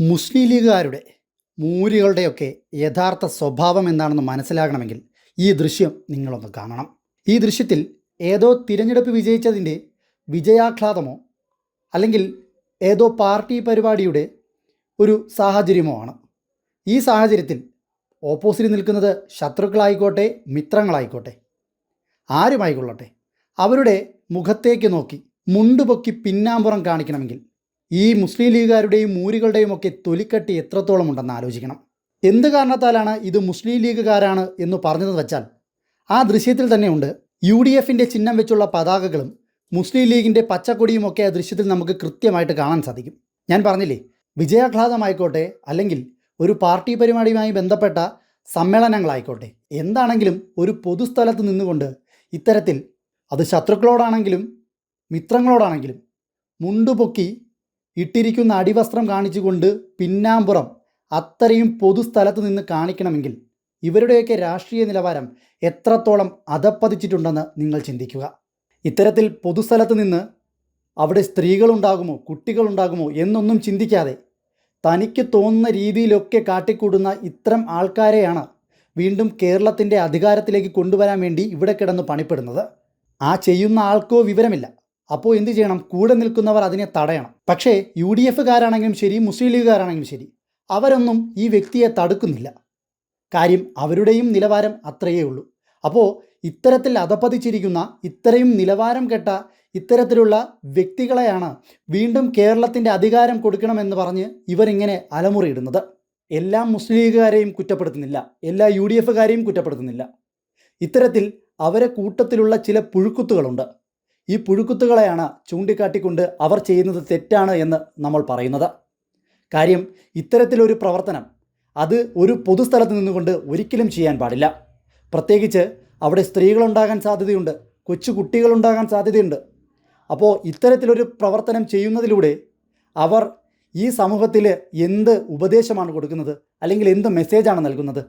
മുസ്ലിം ലീഗുകാരുടെ മൂരികളുടെയൊക്കെ യഥാർത്ഥ സ്വഭാവം എന്താണെന്ന് മനസ്സിലാകണമെങ്കിൽ ഈ ദൃശ്യം നിങ്ങളൊന്ന് കാണണം. ഈ ദൃശ്യത്തിൽ ഏതോ തിരഞ്ഞെടുപ്പ് വിജയിച്ചതിന്റെ വിജയാഹ്ലാദമോ അല്ലെങ്കിൽ ഏതോ പാർട്ടി പരിപാടിയുടെ ഒരു സാഹചര്യമോ ആണ്. ഈ സാഹചര്യത്തിൽ ഓപ്പോസിറ്റ് നിൽക്കുന്നത് ശത്രുക്കളായിക്കോട്ടെ മിത്രങ്ങളായിക്കോട്ടെ ആരുമായിക്കൊള്ളട്ടെ അവരുടെ മുഖത്തേക്ക് നോക്കി മുണ്ടുപൊക്കി പിന്നാമ്പുറം കാണിക്കണമെങ്കിൽ ഈ മുസ്ലിം ലീഗുകാരുടെയും മൂരികളുടെയും ഒക്കെ തൊലിക്കട്ടി എത്രത്തോളം ഉണ്ടെന്ന് ആലോചിക്കണം. എന്ത് കാരണത്താലാണ് ഇത് മുസ്ലിം ലീഗുകാരാണ് എന്ന് പറഞ്ഞതെന്ന് വെച്ചാൽ ആ ദൃശ്യത്തിൽ തന്നെയുണ്ട് യു ഡി എഫിന്റെ ചിഹ്നം വെച്ചുള്ള പതാകകളും മുസ്ലിം ലീഗിന്റെ പച്ചക്കൊടിയും ഒക്കെ ആ ദൃശ്യത്തിൽ നമുക്ക് കൃത്യമായിട്ട് കാണാൻ സാധിക്കും. ഞാൻ പറഞ്ഞില്ലേ വിജയാഹ്ലാദമായിക്കോട്ടെ അല്ലെങ്കിൽ ഒരു പാർട്ടി പരിപാടിയുമായി ബന്ധപ്പെട്ട സമ്മേളനങ്ങളായിക്കോട്ടെ എന്താണെങ്കിലും ഒരു പൊതുസ്ഥലത്ത് നിന്നുകൊണ്ട് ഇത്തരത്തിൽ അത് ശത്രുക്കളോടാണെങ്കിലും മിത്രങ്ങളോടാണെങ്കിലും മുണ്ടുപൊക്കി ഇട്ടിരിക്കുന്ന അടിവസ്ത്രം കാണിച്ചുകൊണ്ട് പിന്നാമ്പുറം അത്രയും പൊതുസ്ഥലത്ത് നിന്ന് കാണിക്കണമെങ്കിൽ ഇവരുടെയൊക്കെ രാഷ്ട്രീയ നിലവാരം എത്രത്തോളം അധപ്പതിച്ചിട്ടുണ്ടെന്ന് നിങ്ങൾ ചിന്തിക്കുക. ഇത്തരത്തിൽ പൊതുസ്ഥലത്ത് നിന്ന് അവിടെ സ്ത്രീകളുണ്ടാകുമോ കുട്ടികളുണ്ടാകുമോ എന്നൊന്നും ചിന്തിക്കാതെ തനിക്ക് തോന്നുന്ന രീതിയിലൊക്കെ കാട്ടിക്കൂടുന്ന ഇത്തരം ആൾക്കാരെയാണ് വീണ്ടും കേരളത്തിന്റെ അധികാരത്തിലേക്ക് കൊണ്ടുവരാൻ വേണ്ടി ഇവിടെ കിടന്ന് പണിപ്പെടുന്നത്. ആ ചെയ്യുന്ന ആൾക്കോ വിവരമില്ല. അപ്പോൾ എന്ത് ചെയ്യണം? കൂടെ നിൽക്കുന്നവർ അതിനെ തടയണം. പക്ഷേ യു ഡി എഫുകാരാണെങ്കിലും ശരി മുസ്ലിം ലീഗുകാരാണെങ്കിലും ശരി അവരൊന്നും ഈ വ്യക്തിയെ തടുക്കുന്നില്ല. കാര്യം അവരുടെയും നിലവാരം അത്രയേ ഉള്ളൂ. അപ്പോൾ ഇത്തരത്തിൽ അധപ്പതിച്ചിരിക്കുന്ന ഇത്രയും നിലവാരം കെട്ട ഇത്തരത്തിലുള്ള വ്യക്തികളെയാണ് വീണ്ടും കേരളത്തിന്റെ അധികാരം കൊടുക്കണമെന്ന് പറഞ്ഞ് ഇവരിങ്ങനെ അലമുറയിടുന്നത്. എല്ലാ മുസ്ലിം ലീഗുകാരെയും കുറ്റപ്പെടുത്തുന്നില്ല. എല്ലാ യു ഡി എഫുകാരെയും കുറ്റപ്പെടുത്തുന്നില്ല. ഇത്തരത്തിൽ അവരെ കൂട്ടത്തിലുള്ള ചില പുഴുക്കുത്തുകളുണ്ട്. ഈ പുഴുക്കുത്തുകളെയാണ് ചൂണ്ടിക്കാട്ടിക്കൊണ്ട് അവർ ചെയ്യുന്നത് തെറ്റാണ് എന്ന് നമ്മൾ പറയുന്നത്. കാര്യം ഇത്തരത്തിലൊരു പ്രവർത്തനം അത് ഒരു പൊതുസ്ഥലത്ത് നിന്നുകൊണ്ട് ഒരിക്കലും ചെയ്യാൻ പാടില്ല. പ്രത്യേകിച്ച് അവിടെ സ്ത്രീകളുണ്ടാകാൻ സാധ്യതയുണ്ട് കൊച്ചു കുട്ടികളുണ്ടാകാൻ സാധ്യതയുണ്ട്. അപ്പോൾ ഇത്തരത്തിലൊരു പ്രവർത്തനം ചെയ്യുന്നതിലൂടെ അവർ ഈ സമൂഹത്തിൽ എന്ത് ഉപദേശമാണ് കൊടുക്കുന്നത് അല്ലെങ്കിൽ എന്ത് മെസ്സേജാണ് നൽകുന്നത്?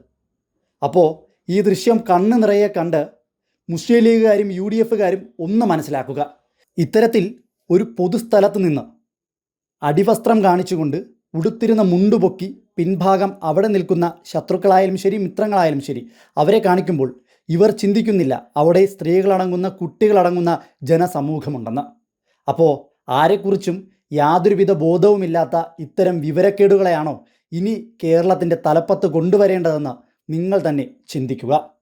അപ്പോൾ ഈ ദൃശ്യം കണ്ണ് നിറയെ കണ്ട് മുസ്ലിം ലീഗുകാരും യു ഡി എഫുകാരും ഒന്ന് മനസ്സിലാക്കുക. ഇത്തരത്തിൽ ഒരു പൊതുസ്ഥലത്ത് നിന്ന് അടിവസ്ത്രം കാണിച്ചുകൊണ്ട് ഉടുത്തിരുന്ന മുണ്ടുപൊക്കി പിൻഭാഗം അവിടെ നിൽക്കുന്ന ശത്രുക്കളായാലും ശരി മിത്രങ്ങളായാലും ശരി അവരെ കാണിക്കുമ്പോൾ ഇവർ ചിന്തിക്കുന്നില്ല അവിടെ സ്ത്രീകളടങ്ങുന്ന കുട്ടികളടങ്ങുന്ന ജനസമൂഹമുണ്ടെന്ന്. അപ്പോൾ ആരെക്കുറിച്ചും യാതൊരുവിധ ബോധവുമില്ലാത്ത ഇത്തരം വിവരക്കേടുകളെയാണോ ഇനി കേരളത്തിന്റെ തലപ്പത്ത് കൊണ്ടുവരേണ്ടതെന്ന് നിങ്ങൾ തന്നെ ചിന്തിക്കുക.